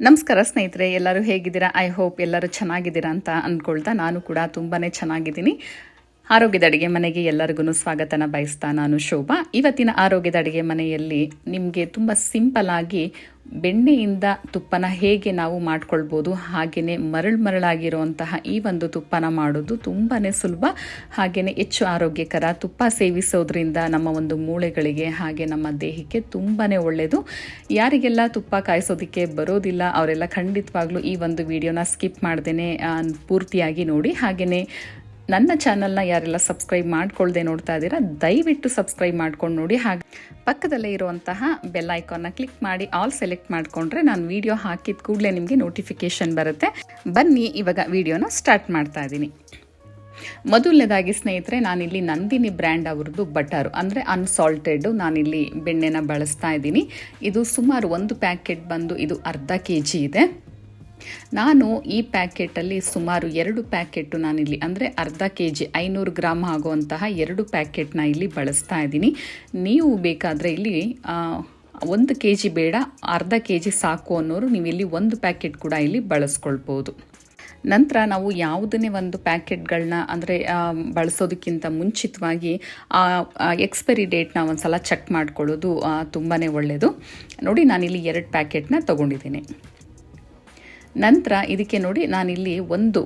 ನಮಸ್ಕಾರ ಸ್ನೇಹಿತರೆ ಎಲ್ಲರೂ ಹೇಗಿದ್ದೀರಾ? ಐ ಹೋಪ್ ಎಲ್ಲರೂ ಚೆನ್ನಾಗಿದ್ದೀರಾ ಅಂತ ಅಂದ್ಕೊಳ್ತಾ ನಾನು ಕೂಡ ತುಂಬಾ ಚೆನ್ನಾಗಿದ್ದೀನಿ. ಆರೋಗ್ಯದ ಅಡುಗೆ ಮನೆಗೆ ಎಲ್ಲರಿಗೂ ಸ್ವಾಗತನ. ಬಯಸ್ತಾ ನಾನು ಶೋಭಾ. ಇವತ್ತಿನ ಆರೋಗ್ಯದ ಅಡುಗೆ ಮನೆಯಲ್ಲಿ ನಿಮಗೆ ತುಂಬ ಸಿಂಪಲ್ ಆಗಿ ಬೆಣ್ಣೆಯಿಂದ ತುಪ್ಪನ ಹೇಗೆ ನಾವು ಮಾಡ್ಕೊಳ್ಬೋದು ಹಾಗೆಯೇ ಮರಳು ಮರಳಾಗಿರುವಂತಹ ಈ ಒಂದು ತುಪ್ಪನ ಮಾಡೋದು ತುಂಬಾ ಸುಲಭ. ಹಾಗೆಯೇ ಹೆಚ್ಚು ಆರೋಗ್ಯಕರ ತುಪ್ಪ ಸೇವಿಸೋದ್ರಿಂದ ನಮ್ಮ ಒಂದು ಮೂಳೆಗಳಿಗೆ ಹಾಗೆ ನಮ್ಮ ದೇಹಕ್ಕೆ ತುಂಬಾ ಒಳ್ಳೆಯದು ಯಾರಿಗೆಲ್ಲ ತುಪ್ಪ ಕಾಯಿಸೋದಕ್ಕೆ ಬರೋದಿಲ್ಲ, ಅವರೆಲ್ಲ ಖಂಡಿತವಾಗ್ಲೂ ಈ ಒಂದು ವಿಡಿಯೋನ ಸ್ಕಿಪ್ ಮಾಡ್ದೇ ಪೂರ್ತಿಯಾಗಿ ನೋಡಿ. ಹಾಗೆಯೇ ನನ್ನ ಚಾನಲ್ನ ಯಾರೆಲ್ಲ ಸಬ್ಸ್ಕ್ರೈಬ್ ಮಾಡ್ಕೊಳ್ಳದೆ ನೋಡ್ತಾ ಇದ್ದೀರಾ, ದಯವಿಟ್ಟು ಸಬ್ಸ್ಕ್ರೈಬ್ ಮಾಡ್ಕೊಂಡು ನೋಡಿ. ಹಾಗೆ ಪಕ್ಕದಲ್ಲೇ ಇರುವಂತಹ ಬೆಲ್ ಐಕಾನ್ನ ಕ್ಲಿಕ್ ಮಾಡಿ, ಆಲ್ ಸೆಲೆಕ್ಟ್ ಮಾಡಿಕೊಂಡ್ರೆ ನಾನು ವಿಡಿಯೋ ಹಾಕಿದ ಕೂಡಲೇ ನಿಮಗೆ ನೋಟಿಫಿಕೇಶನ್ ಬರುತ್ತೆ. ಬನ್ನಿ, ಇವಾಗ ವಿಡಿಯೋನ ಸ್ಟಾರ್ಟ್ ಮಾಡ್ತಾ ಇದ್ದೀನಿ. ಮೊದಲನೇದಾಗಿ ಸ್ನೇಹಿತರೆ, ನಾನಿಲ್ಲಿ ನಂದಿನಿ ಬ್ರ್ಯಾಂಡ್ ಅವ್ರದ್ದು ಬಟರು, ಅಂದರೆ ಅನ್ಸಾಲ್ಟೆಡ್ ನಾನಿಲ್ಲಿ ಬೆಣ್ಣೆನ ಬಳಸ್ತಾ ಇದ್ದೀನಿ. ಇದು ಸುಮಾರು ಒಂದು ಪ್ಯಾಕೆಟ್ ಬಂದು ಇದು ಅರ್ಧ ಕೆ ಜಿ ಇದೆ. ನಾನು ಈ ಪ್ಯಾಕೆಟಲ್ಲಿ ಸುಮಾರು ಎರಡು ಪ್ಯಾಕೆಟು ನಾನಿಲ್ಲಿ, ಅಂದರೆ ಅರ್ಧ ಕೆ ಜಿ ಐನೂರು ಗ್ರಾಮ್ ಆಗುವಂತಹ ಎರಡು ಪ್ಯಾಕೆಟ್ನ ಇಲ್ಲಿ ಬಳಸ್ತಾ ಇದ್ದೀನಿ. ನೀವು ಬೇಕಾದರೆ ಇಲ್ಲಿ ಒಂದು ಕೆ ಜಿ ಬೇಡ, ಅರ್ಧ ಕೆ ಜಿ ಸಾಕು ಅನ್ನೋರು ನೀವು ಇಲ್ಲಿ ಒಂದು ಪ್ಯಾಕೆಟ್ ಕೂಡ ಇಲ್ಲಿ ಬಳಸ್ಕೊಳ್ಬೋದು. ನಂತರ ನಾವು ಯಾವುದನ್ನೇ ಒಂದು ಪ್ಯಾಕೆಟ್ಗಳನ್ನ, ಅಂದರೆ ಬಳಸೋದಕ್ಕಿಂತ ಮುಂಚಿತವಾಗಿ, ಆ ಎಕ್ಸ್ಪೈರಿ ಡೇಟ್ನ ಒಂದು ಸಲ ಚೆಕ್ ಮಾಡ್ಕೊಳ್ಳೋದು ತುಂಬಾ ಒಳ್ಳೆಯದು ನೋಡಿ, ನಾನಿಲ್ಲಿ ಎರಡು ಪ್ಯಾಕೆಟ್ನ ತೊಗೊಂಡಿದ್ದೀನಿ. ನಂತರ ಇದಕ್ಕೆ ನೋಡಿ ನಾನಿಲ್ಲಿ ಒಂದು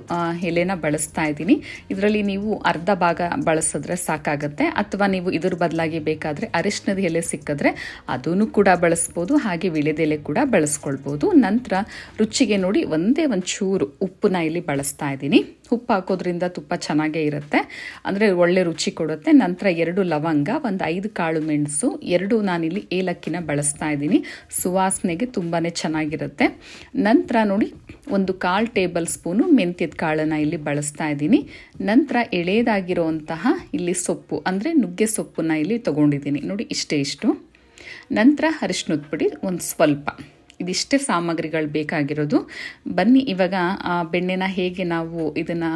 ಎಲೆನ ಬಳಸ್ತಾ ಇದ್ದೀನಿ. ಇದರಲ್ಲಿ ನೀವು ಅರ್ಧ ಭಾಗ ಬಳಸಿದ್ರೆ ಸಾಕಾಗುತ್ತೆ. ಅಥವಾ ನೀವು ಇದ್ರ ಬದಲಾಗಿ ಬೇಕಾದರೆ ಅರಿಶಿನದ ಎಲೆ ಸಿಕ್ಕಿದ್ರೆ ಅದೂ ಕೂಡ ಬಳಸ್ಬೋದು, ಹಾಗೆ ವಿಳೆದೆಲೆ ಕೂಡ ಬಳಸ್ಕೊಳ್ಬೋದು. ನಂತರ ರುಚಿಗೆ ನೋಡಿ ಒಂದೇ ಒಂದು ಚೂರು ಉಪ್ಪನ್ನ ಇಲ್ಲಿ ಬಳಸ್ತಾ ಇದ್ದೀನಿ. ಉಪ್ಪು ಹಾಕೋದ್ರಿಂದ ತುಪ್ಪ ಚೆನ್ನಾಗೇ ಇರುತ್ತೆ. ಅಂದರೆ ಒಳ್ಳೆ ರುಚಿ ಕೊಡುತ್ತೆ. ನಂತರ ಎರಡು ಲವಂಗ, ಒಂದು ಐದು ಕಾಳು ಮೆಣಸು, ಎರಡು ನಾನಿಲ್ಲಿ ಏಲಕ್ಕಿನ ಬಳಸ್ತಾ ಇದ್ದೀನಿ. ಸುವಾಸನೆಗೆ ತುಂಬಾ ಚೆನ್ನಾಗಿರುತ್ತೆ. ನಂತರ ನೋಡಿ ಒಂದು ಕಾಲು ಟೇಬಲ್ ಸ್ಪೂನು ಮೆಂತ್ಯದ ಕಾಳನ್ನು ಇಲ್ಲಿ ಬಳಸ್ತಾ ಇದ್ದೀನಿ. ನಂತರ ಎಳೆಯದಾಗಿರುವಂತಹ ಇಲ್ಲಿ ಸೊಪ್ಪು, ಅಂದರೆ ನುಗ್ಗೆ ಸೊಪ್ಪನ್ನ ಇಲ್ಲಿ ತೊಗೊಂಡಿದ್ದೀನಿ. ನೋಡಿ, ಇಷ್ಟೇ ಇಷ್ಟು. ನಂತರ ಅರಿಶಿನದ ಪುಡಿ ಒಂದು ಸ್ವಲ್ಪ. ಇದಿಷ್ಟೇ ಸಾಮಗ್ರಿಗಳು ಬೇಕಾಗಿರೋದು. ಬನ್ನಿ, ಇವಾಗ ಆ ಬೆಣ್ಣೆನ ಹೇಗೆ ನಾವು ಇದನ್ನು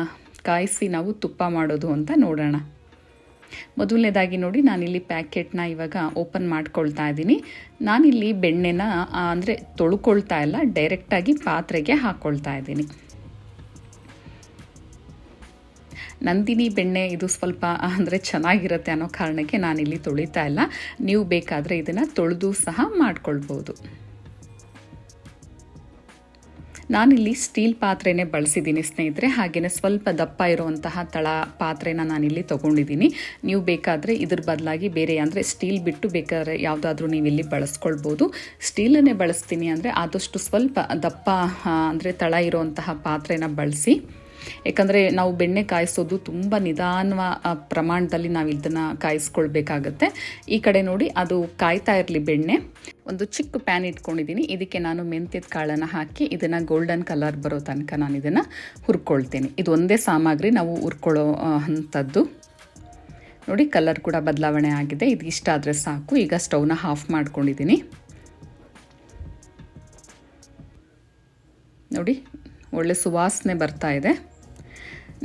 ಕಾಯಿಸಿ ನಾವು ತುಪ್ಪ ಮಾಡೋದು ಅಂತ ನೋಡೋಣ. ಮೊದಲನೇದಾಗಿ ನೋಡಿ, ನಾನಿಲ್ಲಿ ಪ್ಯಾಕೆಟ್ನ ಇವಾಗ ಓಪನ್ ಮಾಡ್ಕೊಳ್ತಾ ಇದ್ದೀನಿ. ನಾನಿಲ್ಲಿ ಬೆಣ್ಣೆನ ಅಂದರೆ ತೊಳ್ಕೊಳ್ತಾ ಇಲ್ಲ, ಡೈರೆಕ್ಟಾಗಿ ಪಾತ್ರೆಗೆ ಹಾಕ್ಕೊಳ್ತಾ ಇದ್ದೀನಿ. ನಂದಿನಿ ಬೆಣ್ಣೆ, ಇದು ಸ್ವಲ್ಪ ಅಂದರೆ ಚೆನ್ನಾಗಿರುತ್ತೆ ಅನ್ನೋ ಕಾರಣಕ್ಕೆ ನಾನಿಲ್ಲಿ ತೊಳಿತಾ ಇಲ್ಲ. ನೀವು ಬೇಕಾದರೆ ಇದನ್ನು ತೊಳೆದು ಸಹ ಮಾಡ್ಕೊಳ್ಬೋದು. ನಾನಿಲ್ಲಿ ಸ್ಟೀಲ್ ಪಾತ್ರೆನೇ ಬಳಸಿದ್ದೀನಿ ಸ್ನೇಹಿತರೆ ಹಾಗೆಯೇ ಸ್ವಲ್ಪ ದಪ್ಪ ಇರುವಂತಹ ತಳ ಪಾತ್ರೆನ ನಾನಿಲ್ಲಿ ತೊಗೊಂಡಿದ್ದೀನಿ. ನೀವು ಬೇಕಾದರೆ ಇದ್ರ ಬದಲಾಗಿ ಬೇರೆ ಅಂದರೆ ಸ್ಟೀಲ್ ಬಿಟ್ಟು ಬೇಕಾದ್ರೆ ಯಾವುದಾದ್ರೂ ನೀವು ಇಲ್ಲಿ ಬಳಸ್ಕೊಳ್ಬೋದು. ಸ್ಟೀಲನ್ನೇ ಬಳಸ್ತೀನಿ ಅಂದರೆ ಆದಷ್ಟು ಸ್ವಲ್ಪ ದಪ್ಪ ಅಂದರೆ ತಳ ಇರುವಂತಹ ಪಾತ್ರೆನ ಬಳಸಿ. ಯಾಕಂದರೆ ನಾವು ಬೆಣ್ಣೆ ಕಾಯಿಸೋದು ತುಂಬ ನಿಧಾನ ಪ್ರಮಾಣದಲ್ಲಿ ನಾವು ಇದನ್ನು ಕಾಯಿಸ್ಕೊಳ್ಬೇಕಾಗತ್ತೆ. ಈ ಕಡೆ ನೋಡಿ, ಅದು ಕಾಯ್ತಾ ಇರಲಿ ಬೆಣ್ಣೆ. ಒಂದು ಚಿಕ್ಕ ಪ್ಯಾನ್ ಇಟ್ಕೊಂಡಿದ್ದೀನಿ ಇದಕ್ಕೆ ನಾನು ಮೆಂತ್ಯದ ಕಾಳನ್ನು ಹಾಕಿ, ಇದನ್ನು ಗೋಲ್ಡನ್ ಕಲರ್ ಬರೋ ತನಕ ನಾನು ಇದನ್ನು ಹುರ್ಕೊಳ್ತೀನಿ. ಇದು ಒಂದೇ ಸಾಮಗ್ರಿ, ನಾವು ಹುರ್ಕೊಳ್ಳೋ ಅಂಥದ್ದು ನೋಡಿ ಕಲರ್ ಕೂಡ ಬದಲಾವಣೆ ಆಗಿದೆ. ಇದು ಇಷ್ಟ ಆದರೆ ಸಾಕು. ಈಗ ಸ್ಟವ್ನ ಆಫ್ ಮಾಡ್ಕೊಂಡಿದ್ದೀನಿ ನೋಡಿ, ಒಳ್ಳೆ ಸುವಾಸನೆ ಬರ್ತಾ ಇದೆ.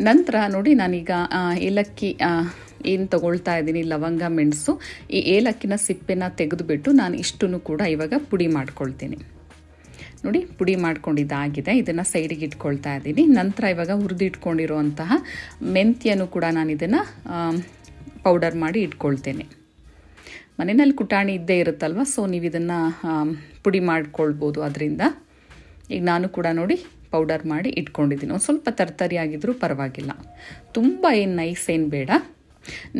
ನಂತರ ನೋಡಿ ನಾನೀಗ ಏಲಕ್ಕಿ ಏನು ತಗೊಳ್ತಾ ಇದ್ದೀನಿ, ಲವಂಗ, ಮೆಣಸು, ಈ ಏಲಕ್ಕಿನ ಸಿಪ್ಪೆನ ತೆಗೆದುಬಿಟ್ಟು ನಾನು ಇಷ್ಟನ್ನು ಕೂಡ ಇವಾಗ ಪುಡಿ ಮಾಡ್ಕೊಳ್ತೀನಿ. ನೋಡಿ, ಪುಡಿ ಮಾಡ್ಕೊಂಡಿದ್ದಾಗಿದೆ ಇದನ್ನು ಸೈಡಿಗೆ ಇಟ್ಕೊಳ್ತಾ ಇದ್ದೀನಿ. ನಂತರ ಇವಾಗ ಹುರಿದಿಟ್ಕೊಂಡಿರುವಂತಹ ಮೆಂತ್ಯನು ಕೂಡ ನಾನು ಇದನ್ನು ಪೌಡರ್ ಮಾಡಿ ಇಟ್ಕೊಳ್ತೇನೆ. ಮನೆಯಲ್ಲಿ ಕುಟಾಣಿ ಇದ್ದೇ ಇರುತ್ತಲ್ವ, ಸೊ ನೀವು ಇದನ್ನು ಪುಡಿ ಮಾಡ್ಕೊಳ್ಬೋದು ಅದರಿಂದ. ಈಗ ನಾನು ಕೂಡ ನೋಡಿ ಪೌಡರ್ ಮಾಡಿ ಇಟ್ಕೊಂಡಿದ್ದೀನಿ. ಒಂದು ಸ್ವಲ್ಪ ತರ್ತರಿ ಆಗಿದ್ದರೂ ಪರವಾಗಿಲ್ಲ. ತುಂಬ ಏನು ನೈಸ್ ಏನು ಬೇಡ.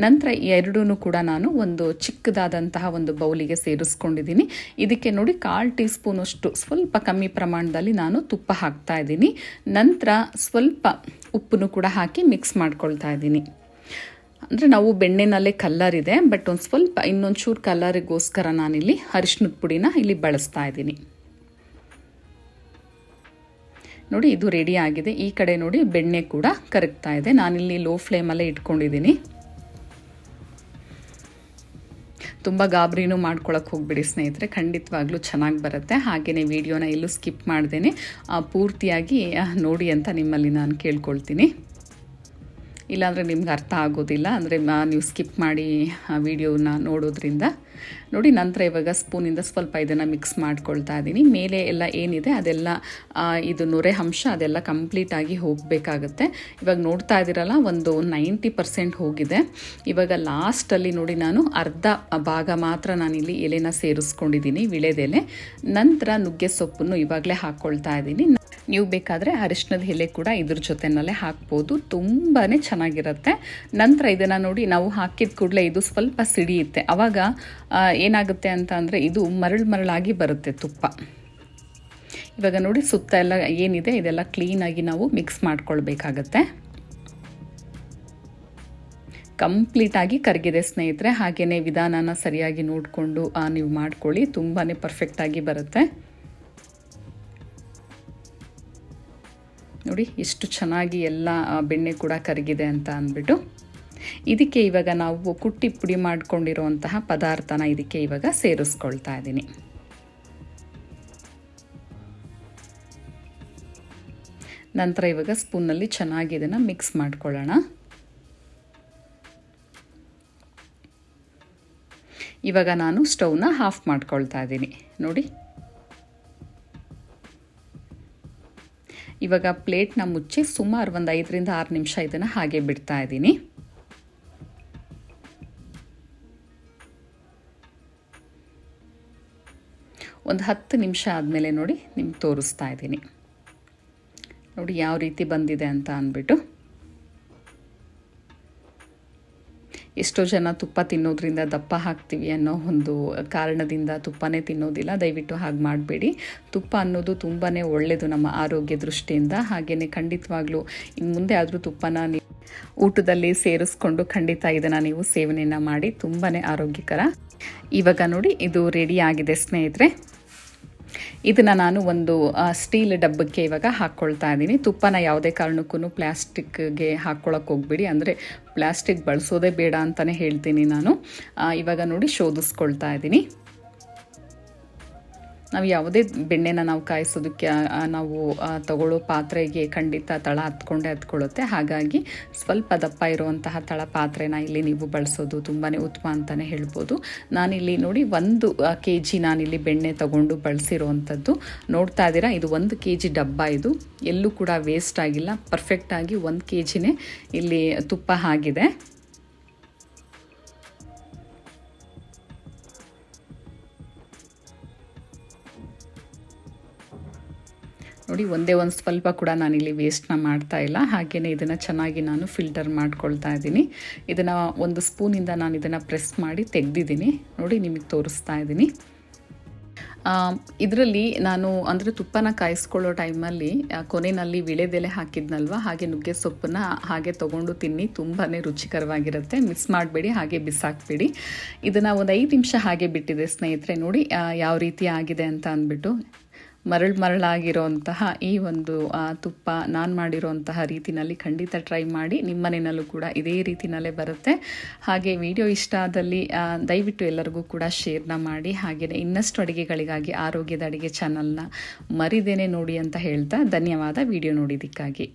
ನಂತರ ಎರಡೂ ಕೂಡ ನಾನು ಒಂದು ಚಿಕ್ಕದಾದಂತಹ ಒಂದು ಬೌಲಿಗೆ ಸೇರಿಸ್ಕೊಂಡಿದ್ದೀನಿ. ಇದಕ್ಕೆ ನೋಡಿ ಕಾಲು ಟೀ ಸ್ಪೂನಷ್ಟು ಸ್ವಲ್ಪ ಕಮ್ಮಿ ಪ್ರಮಾಣದಲ್ಲಿ ನಾನು ತುಪ್ಪ ಹಾಕ್ತಾ ಇದ್ದೀನಿ. ನಂತರ ಸ್ವಲ್ಪ ಉಪ್ಪನ್ನು ಕೂಡ ಹಾಕಿ ಮಿಕ್ಸ್ ಮಾಡ್ಕೊಳ್ತಾ ಇದ್ದೀನಿ. ಅಂದರೆ ನಾವು ಬೆಣ್ಣೆನಲ್ಲೇ ಕಲ್ಲರ್ ಇದೆ ಬಟ್ ಒಂದು ಸ್ವಲ್ಪ ಇನ್ನೊಂಚೂರು ಕಲ್ಲರಿಗೋಸ್ಕರ ನಾನಿಲ್ಲಿ ಅರಿಶಿನದ ಪುಡಿನ ಇಲ್ಲಿ ಬಳಸ್ತಾ ಇದ್ದೀನಿ. ನೋಡಿ, ಇದು ರೆಡಿ ಆಗಿದೆ. ಈ ಕಡೆ ನೋಡಿ ಬೆಣ್ಣೆ ಕೂಡ ಕರಗ್ತಾ ಇದೆ. ನಾನಿಲ್ಲಿ ಲೋ ಫ್ಲೇಮಲ್ಲೇ ಇಟ್ಕೊಂಡಿದ್ದೀನಿ. ತುಂಬ ಗಾಬರಿನೂ ಮಾಡ್ಕೊಳಕ್ಕೆ ಹೋಗ್ಬಿಡಿ ಸ್ನೇಹಿತರೆ. ಖಂಡಿತವಾಗ್ಲೂ ಚೆನ್ನಾಗಿ ಬರುತ್ತೆ. ಹಾಗೆಯೇ ವಿಡಿಯೋನ ಎಲ್ಲೂ ಸ್ಕಿಪ್ ಮಾಡ್ದೇನೆ. ಪೂರ್ತಿಯಾಗಿ ನೋಡಿ ಅಂತ ನಿಮ್ಮಲ್ಲಿ ನಾನು ಕೇಳ್ಕೊಳ್ತೀನಿ. ಇಲ್ಲಾಂದರೆ ನಿಮ್ಗೆ ಅರ್ಥ ಆಗೋದಿಲ್ಲ. ಅಂದರೆ ನೀವು ಸ್ಕಿಪ್ ಮಾಡಿ ವಿಡಿಯೋನ ನೋಡೋದ್ರಿಂದ. ನೋಡಿ, ನಂತರ ಇವಾಗ ಸ್ಪೂನಿಂದ ಸ್ವಲ್ಪ ಇದನ್ನು ಮಿಕ್ಸ್ ಮಾಡ್ಕೊಳ್ತಾ ಇದ್ದೀನಿ ಮೇಲೆ ಎಲ್ಲ ಏನಿದೆ, ಅದೆಲ್ಲ ಇದು ನೊರೆ ಅಂಶ ಅದೆಲ್ಲ ಕಂಪ್ಲೀಟಾಗಿ ಹೋಗಬೇಕಾಗುತ್ತೆ. ಇವಾಗ ನೋಡ್ತಾ ಇದ್ದೀರಲ್ಲ ಒಂದು ನೈಂಟಿ ಪರ್ಸೆಂಟ್ ಹೋಗಿದೆ. ಇವಾಗ ಲಾಸ್ಟಲ್ಲಿ ನೋಡಿ ನಾನು ಅರ್ಧ ಭಾಗ ಮಾತ್ರ ನಾನಿಲ್ಲಿ ಎಲೆನ ಸೇರಿಸ್ಕೊಂಡಿದ್ದೀನಿ ವಿಳೆದೆಲೆ ನಂತರ ನುಗ್ಗೆ ಸೊಪ್ಪನ್ನು ಇವಾಗಲೇ ಹಾಕ್ಕೊಳ್ತಾ ಇದ್ದೀನಿ ನೀವು ಬೇಕಾದರೆ ಅರಿಶಿನದ ಎಲೆ ಕೂಡ ಇದ್ರ ಜೊತೆನಲ್ಲೇ ಹಾಕ್ಬೋದು. ತುಂಬಾ ಚೆನ್ನಾಗಿರುತ್ತೆ. ನಂತರ ಇದನ್ನು ನೋಡಿ, ನಾವು ಹಾಕಿದ ಕೂಡಲೇ ಇದು ಸ್ವಲ್ಪ ಸಿಡಿಯುತ್ತೆ. ಆವಾಗ ಏನಾಗುತ್ತೆ ಅಂತ ಅಂದರೆ ಇದು ಮರಳು ಮರಳಾಗಿ ಬರುತ್ತೆ ತುಪ್ಪ. ಇವಾಗ ನೋಡಿ ಸುತ್ತ ಎಲ್ಲ ಏನಿದೆ, ಇದೆಲ್ಲ ಕ್ಲೀನಾಗಿ ನಾವು ಮಿಕ್ಸ್ ಮಾಡ್ಕೊಳ್ಬೇಕಾಗತ್ತೆ. ಕಂಪ್ಲೀಟಾಗಿ ಕರಗಿದೆ ಸ್ನೇಹಿತರೆ ಹಾಗೇ ವಿಧಾನನ ಸರಿಯಾಗಿ ನೋಡಿಕೊಂಡು ನೀವು ಮಾಡ್ಕೊಳ್ಳಿ ತುಂಬಾ ಪರ್ಫೆಕ್ಟಾಗಿ ಬರುತ್ತೆ. ನೋಡಿ ಎಷ್ಟು ಚೆನ್ನಾಗಿ ಎಲ್ಲ ಬೆಣ್ಣೆ ಕೂಡ ಕರಗಿದೆ ಅಂತ ಅಂದ್ಬಿಟ್ಟು. ಇದಕ್ಕೆ ಇವಾಗ ನಾವು ಕುಟ್ಟಿ ಪುಡಿ ಮಾಡಿಕೊಂಡಿರುವಂತಹ ಪದಾರ್ಥನ ಇದಕ್ಕೆ ಇವಾಗ ಸೇರಿಸ್ಕೊಳ್ತಾ ಇದ್ದೀನಿ. ನಂತರ ಇವಾಗ ಸ್ಪೂನಲ್ಲಿ ಚೆನ್ನಾಗಿ ಇದನ್ನು ಮಿಕ್ಸ್ ಮಾಡ್ಕೊಳ್ಳೋಣ. ಇವಾಗ ನಾನು ಸ್ಟೌವ್ನ ಆಫ್ ಮಾಡ್ಕೊಳ್ತಾ ಇದ್ದೀನಿ. ನೋಡಿ. ಇವಾಗ ಪ್ಲೇಟ್ನ ಮುಚ್ಚಿ ಸುಮಾರು ಒಂದು ಐದರಿಂದ ಆರು ನಿಮಿಷ ಇದನ್ನು ಹಾಗೆ ಬಿಡ್ತಾ ಇದ್ದೀನಿ. ಒಂದು ಹತ್ತು ನಿಮಿಷ ಆದಮೇಲೆ ನೋಡಿ ನಿಮ್ಗೆ ತೋರಿಸ್ತಾ ಇದ್ದೀನಿ. ನೋಡಿ ಯಾವ ರೀತಿ ಬಂದಿದೆ ಅಂತ ಅಂದ್ಬಿಟ್ಟು. ಎಷ್ಟೋ ಜನ ತುಪ್ಪ ತಿನ್ನೋದ್ರಿಂದ ದಪ್ಪ ಹಾಕ್ತೀವಿ ಅನ್ನೋ ಒಂದು ಕಾರಣದಿಂದ ತುಪ್ಪನೇ ತಿನ್ನೋದಿಲ್ಲ. ದಯವಿಟ್ಟು ಹಾಗೆ ಮಾಡಬೇಡಿ. ತುಪ್ಪ ಅನ್ನೋದು ತುಂಬಾ ಒಳ್ಳೆಯದು ನಮ್ಮ ಆರೋಗ್ಯ ದೃಷ್ಟಿಯಿಂದ. ಹಾಗೆಯೇ ಖಂಡಿತವಾಗ್ಲೂ ಇನ್ನು ಮುಂದೆ ಆದರೂ ತುಪ್ಪನ ಊಟದಲ್ಲಿ ಸೇರಿಸ್ಕೊಂಡು ಖಂಡಿತ ಇದನ್ನು ನೀವು ಸೇವನೆಯನ್ನು ಮಾಡಿ ತುಂಬಾ ಆರೋಗ್ಯಕರ. ಇವಾಗ ನೋಡಿ ಇದು ರೆಡಿ ಆಗಿದೆ ಸ್ನೇಹಿತರೆ. ಇದನ್ನು ನಾನು ಒಂದು ಸ್ಟೀಲ್ ಡಬ್ಬಕ್ಕೆ ಇವಾಗ ಹಾಕ್ಕೊಳ್ತಾ ಇದ್ದೀನಿ. ತುಪ್ಪನ ಯಾವುದೇ ಕಾರಣಕ್ಕೂ ಪ್ಲ್ಯಾಸ್ಟಿಕ್ಗೆ ಹಾಕ್ಕೊಳಕ್ಕೆ ಹೋಗ್ಬೇಡಿ. ಅಂದರೆ ಪ್ಲ್ಯಾಸ್ಟಿಕ್ ಬಳಸೋದೇ ಬೇಡ ಅಂತಲೇ ಹೇಳ್ತೀನಿ ನಾನು. ಇವಾಗ ನೋಡಿ ಶೋಧಿಸ್ಕೊಳ್ತಾ ಇದ್ದೀನಿ. ನಾವು ಯಾವುದೇ ಬೆಣ್ಣೆನ ನಾವು ಕಾಯಿಸೋದಕ್ಕೆ ನಾವು ತಗೊಳ್ಳೋ ಪಾತ್ರೆಗೆ ಖಂಡಿತ ತಳ ಹತ್ಕೊಂಡೇ ಹತ್ಕೊಳ್ಳುತ್ತೆ. ಹಾಗಾಗಿ ಸ್ವಲ್ಪ ದಪ್ಪ ಇರುವಂತಹ ತಳ ಪಾತ್ರೆನ ಇಲ್ಲಿ ನೀವು ಬಳಸೋದು ತುಂಬಾ ಉತ್ತಮ ಅಂತಲೇ ಹೇಳ್ಬೋದು. ನಾನಿಲ್ಲಿ ನೋಡಿ ಒಂದು ಕೆ ಜಿ ನಾನಿಲ್ಲಿ ಬೆಣ್ಣೆ ತಗೊಂಡು ಬಳಸಿರುವಂಥದ್ದು. ನೋಡ್ತಾ ಇದ್ದೀರಾ, ಇದು ಒಂದು ಕೆ ಜಿ ಡಬ್ಬ ಇದು. ಎಲ್ಲೂ ಕೂಡ ವೇಸ್ಟ್ ಆಗಿಲ್ಲ ಪರ್ಫೆಕ್ಟಾಗಿ ಒಂದು ಕೆ ಜಿನೇ ಇಲ್ಲಿ ತುಪ್ಪ ಆಗಿದೆ ನೋಡಿ, ಒಂದೇ ಒಂದು ಸ್ವಲ್ಪ ಕೂಡ ನಾನಿಲ್ಲಿ ವೇಸ್ಟ್ನ ಮಾಡ್ತಾ ಇಲ್ಲ. ಹಾಗೆಯೇ ಇದನ್ನು ಚೆನ್ನಾಗಿ ನಾನು ಫಿಲ್ಟರ್ ಮಾಡ್ಕೊಳ್ತಾ ಇದ್ದೀನಿ. ಇದನ್ನು ಒಂದು ಸ್ಪೂನಿಂದ ನಾನು ಇದನ್ನು ಪ್ರೆಸ್ ಮಾಡಿ ತೆಗೆದಿದ್ದೀನಿ. ನೋಡಿ, ನಿಮಗೆ ತೋರಿಸ್ತಾ ಇದ್ದೀನಿ. ಇದರಲ್ಲಿ ನಾನು ಅಂದರೆ ತುಪ್ಪನ ಕಾಯಿಸ್ಕೊಳ್ಳೋ ಟೈಮಲ್ಲಿ ಕೊನೆಯಲ್ಲಿ ವಿಳೆದೆಲೆ ಹಾಕಿದ್ನಲ್ವ? ಹಾಗೆ ನುಗ್ಗೆ ಸೊಪ್ಪನ್ನ ಹಾಗೆ ತೊಗೊಂಡು ತಿನ್ನಿ. ತುಂಬಾ ರುಚಿಕರವಾಗಿರುತ್ತೆ. ಮಿಸ್ ಮಾಡಬೇಡಿ, ಹಾಗೆ ಬಿಸಾಕ್ಬೇಡಿ. ಇದನ್ನು ಒಂದು ಐದು ನಿಮಿಷ ಹಾಗೆ ಬಿಟ್ಟಿದೆ ಸ್ನೇಹಿತರೆ. ನೋಡಿ ಯಾವ ರೀತಿ ಆಗಿದೆ ಅಂತ ಅಂದ್ಬಿಟ್ಟು. ಮರಳು ಮರಳಾಗಿರೋಂತಹ ಈ ಒಂದು ತುಪ್ಪ ನಾನು ಮಾಡಿರೋಂತಹ ರೀತಿಯಲ್ಲಿ ಖಂಡಿತ ಟ್ರೈ ಮಾಡಿ ನಿಮ್ಮ ಮನೆಯಲ್ಲೂ ಕೂಡ ಇದೇ ರೀತಿಯಲ್ಲೇ ಬರುತ್ತೆ. ಹಾಗೆ ವಿಡಿಯೋ ಇಷ್ಟ ಆದಲ್ಲಿ ದಯವಿಟ್ಟು ಎಲ್ಲರಿಗೂ ಕೂಡ ಶೇರ್ನ ಮಾಡಿ. ಹಾಗೆಯೇ ಇನ್ನಷ್ಟು ಅಡುಗೆಗಳಿಗಾಗಿ ಆರೋಗ್ಯದ ಅಡುಗೆ ಚಾನಲ್ನ ಮರಿದೇನೆ ನೋಡಿ ಅಂತ ಹೇಳ್ತಾ ಧನ್ಯವಾದ. ವಿಡಿಯೋ ನೋಡಿದ್ದಕ್ಕಾಗಿ.